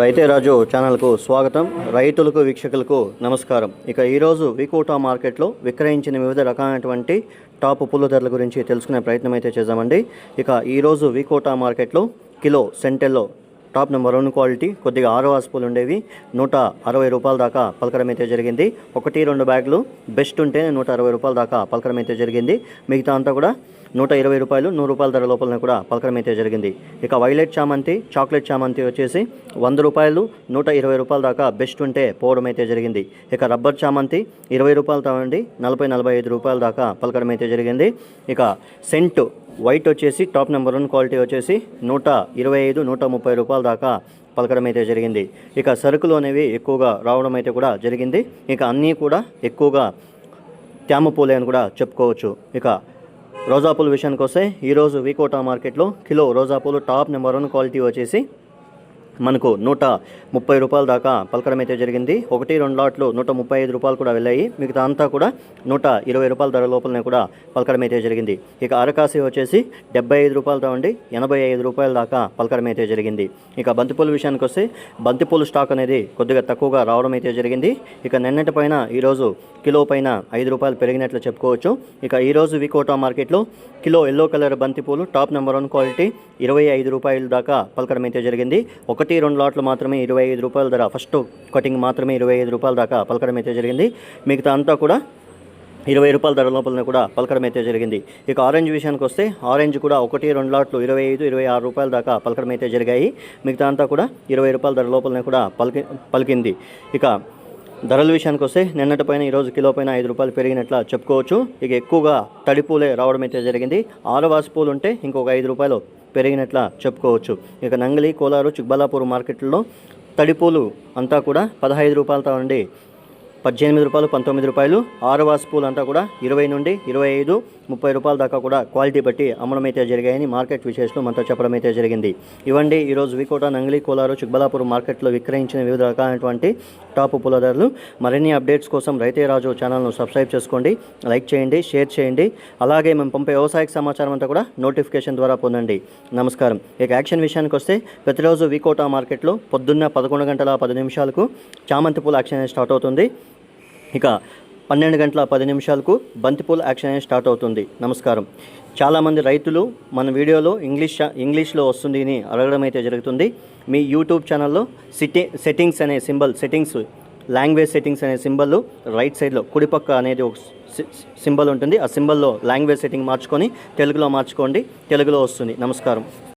రైతే రాజు ఛానల్కు స్వాగతం. రైతులకు వీక్షకులకు నమస్కారం. ఇక ఈరోజు వికోటా మార్కెట్లో విక్రయించిన వివిధ రకాలైనటువంటి టాప్ పుల్ల ధరల గురించి తెలుసుకునే ప్రయత్నం అయితే చేద్దామండి. ఇక ఈరోజు వికోటా మార్కెట్లో కిలో సెంటెల్లో టాప్ నెంబర్ వన్ క్వాలిటీ కొద్దిగా ఆరో ఆస్పులు ఉండేవి. నూట అరవై రూపాయల దాకా పలకడం అయితే జరిగింది. ఒకటి రెండు బ్యాగులు బెస్ట్ ఉంటే నూట అరవై రూపాయల దాకా పలకడం అయితే జరిగింది. మిగతా అంతా కూడా నూట ఇరవై రూపాయలు నూరు రూపాయల ధర లోపలనే కూడా పలకడం అయితే జరిగింది. ఇక వైలెట్ చామంతి చాక్లెట్ చామంతి వచ్చేసి వంద రూపాయలు నూట ఇరవై రూపాయల దాకా బెస్ట్ ఉంటే పోవడం అయితే జరిగింది. ఇక రబ్బర్ చామంతి ఇరవై రూపాయలు ఉండి నలభై నలభై ఐదు రూపాయల దాకా పలకడం అయితే జరిగింది. ఇక సెంట్ వైట్ వచ్చేసి టాప్ నెంబర్ వన్ క్వాలిటీ వచ్చేసి నూట ఇరవై ఐదు నూట ముప్పై రూపాయల దాకా పలకడం అయితే జరిగింది. ఇక సరుకులు అనేవి ఎక్కువగా రావడం అయితే కూడా జరిగింది. ఇక అన్నీ కూడా ఎక్కువగా తేమ పూలే అని కూడా చెప్పుకోవచ్చు. ఇక రోజా పూల విషయానికి వస్తే ఈరోజు వికోటా మార్కెట్లో కిలో రోజా పూలు టాప్ నెంబర్ వన్ క్వాలిటీ వచ్చేసి మనకు నూట ముప్పై రూపాయల దాకా పలకడం అయితే జరిగింది. ఒకటి రెండు లాట్లు నూట ముప్పై ఐదు రూపాయలు కూడా వెళ్ళాయి. మిగతా అంతా కూడా నూట ఇరవై రూపాయల ధర లోపలనే కూడా పలకడం అయితే జరిగింది. ఇక అరకాసి వచ్చేసి డెబ్బై ఐదు రూపాయలతో ఉండి ఎనభై ఐదు రూపాయల దాకా పలకడం అయితే జరిగింది. ఇక బంతిపూల విషయానికి వస్తే బంతిపూల స్టాక్ అనేది కొద్దిగా తక్కువగా రావడం అయితే జరిగింది. ఇక నిన్నటి పైన ఈరోజు కిలో పైన ఐదు రూపాయలు పెరిగినట్లు చెప్పుకోవచ్చు. ఇక ఈరోజు వికోటా మార్కెట్లో కిలో ఎల్లో కలర్ బంతిపూలు టాప్ నెంబర్ వన్ క్వాలిటీ ఇరవై ఐదు రూపాయల దాకా పలకడం అయితే జరిగింది. ఒక ఒకటి రెండు లాట్లు మాత్రమే ఇరవై ఐదు రూపాయల ధర. ఫస్ట్ కటింగ్ మాత్రమే ఇరవై ఐదు రూపాయల దాకా పలకడం అయితే జరిగింది. మిగతా అంతా కూడా ఇరవై రూపాయల ధర లోపలనే కూడా పలకడం అయితే జరిగింది. ఇక ఆరెంజ్ విషయానికి వస్తే ఆరెంజ్ కూడా ఒకటి రెండు లాట్లు ఇరవై ఐదు ఇరవై ఆరు రూపాయల దాకా పలకడం అయితే జరిగాయి. మిగతా అంతా కూడా ఇరవై రూపాయల ధర లోపలనే కూడా పలికి పలికింది. ఇక ధరల విషయానికి వస్తే నిన్నటి పైన ఈరోజు కిలో పైన ఐదు రూపాయలు పెరిగినట్లు చెప్పుకోవచ్చు. ఇక ఎక్కువగా తడి పూలే రావడం అయితే జరిగింది. ఆరవాసి పూలు ఉంటే ఇంకొక ఐదు రూపాయలు పెరిగినట్ల చెప్పుకోవచ్చు. ఇక నంగలి కోలారు చిక్బలాపూర్ మార్కెట్లో తడిపూలు అంతా కూడా పదహైదు రూపాయలతో ఉండి పద్దెనిమిది రూపాయలు పంతొమ్మిది రూపాయలు. ఆరవాస్ పూలు అంతా కూడా ఇరవై నుండి ఇరవై ఐదు ముప్పై రూపాయల దాకా కూడా క్వాలిటీ బట్టి అమ్మడం అయితే జరిగాయని మార్కెట్ విశేషాలు మనతో చెప్పడం అయితే జరిగింది. ఇవ్వండి ఈరోజు వికోట నంగిలి కోలారు చిక్బలాపూర్ మార్కెట్లో విక్రయించిన వివిధ రకాలైనటువంటి టాప్ పూల ధరలు మరిన్ని అప్డేట్స్ కోసం రైతే రాజు ఛానల్ను సబ్స్క్రైబ్ చేసుకోండి లైక్ చేయండి షేర్ చేయండి. అలాగే మేము పంపే వ్యవసాయ సమాచారం అంతా కూడా నోటిఫికేషన్ ద్వారా పొందండి. నమస్కారం. ఇక యాక్షన్ విషయానికి వస్తే ప్రతిరోజు వికోటా మార్కెట్లో పొద్దున్న పదకొండు గంటల పది నిమిషాలకు చామంతి పూల యాక్షన్ అనేది స్టార్ట్ అవుతుంది. ఇక పన్నెండు గంటల పది నిమిషాలకు బంతిపూల యాక్షన్ అనేది స్టార్ట్ అవుతుంది. నమస్కారం. చాలామంది రైతులు మన వీడియోలో ఇంగ్లీష్ ఇంగ్లీష్లో వస్తుంది అని అడగడం అయితే జరుగుతుంది. మీ యూట్యూబ్ ఛానల్లో సిటి సెట్టింగ్స్ అనే సింబల్ సెట్టింగ్స్ లాంగ్వేజ్ సెట్టింగ్స్ అనే సింబల్ రైట్ సైడ్లో కుడిపక్క అనేది ఒక సింబల్ ఉంటుంది. ఆ సింబల్లో లాంగ్వేజ్ సెట్టింగ్ మార్చుకొని తెలుగులో మార్చుకోండి. తెలుగులో వస్తుంది. నమస్కారం.